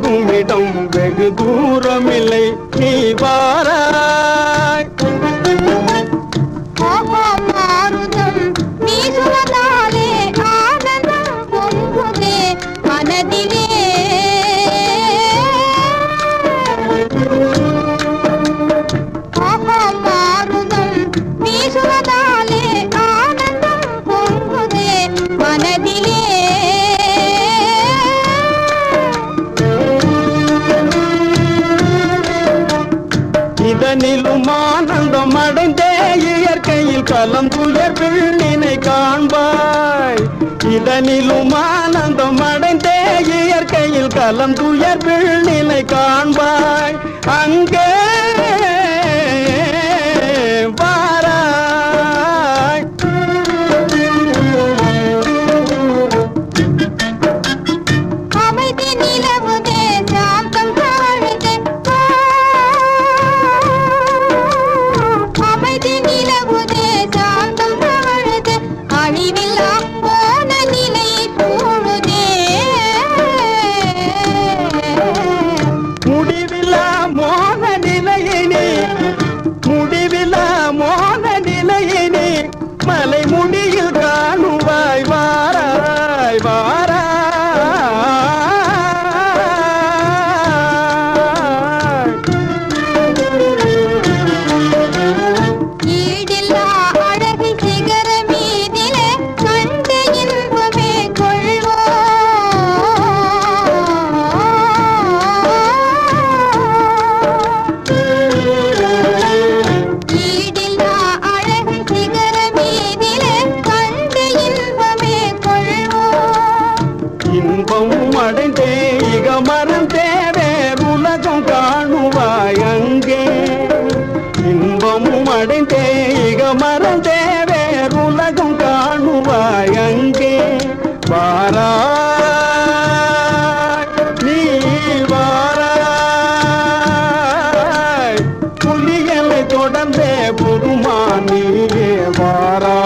போகுமிடம் வெகு தூரமில்லை. நீ வாராய் ஆனந்தம் அடைந்தே இயற்கையில் கலந்துயர் பிள்ளினை காண்பாய். இதனிலும் ஆனந்தம் அடைந்தே இயற்கையில் கலந்துயர் பிள்ளினை காண்பாய் Love. வருவாய் அங்கே. வாரா நீ வாராய். புலிகளை தொடர்ந்தே பெருமா நீயே வாரா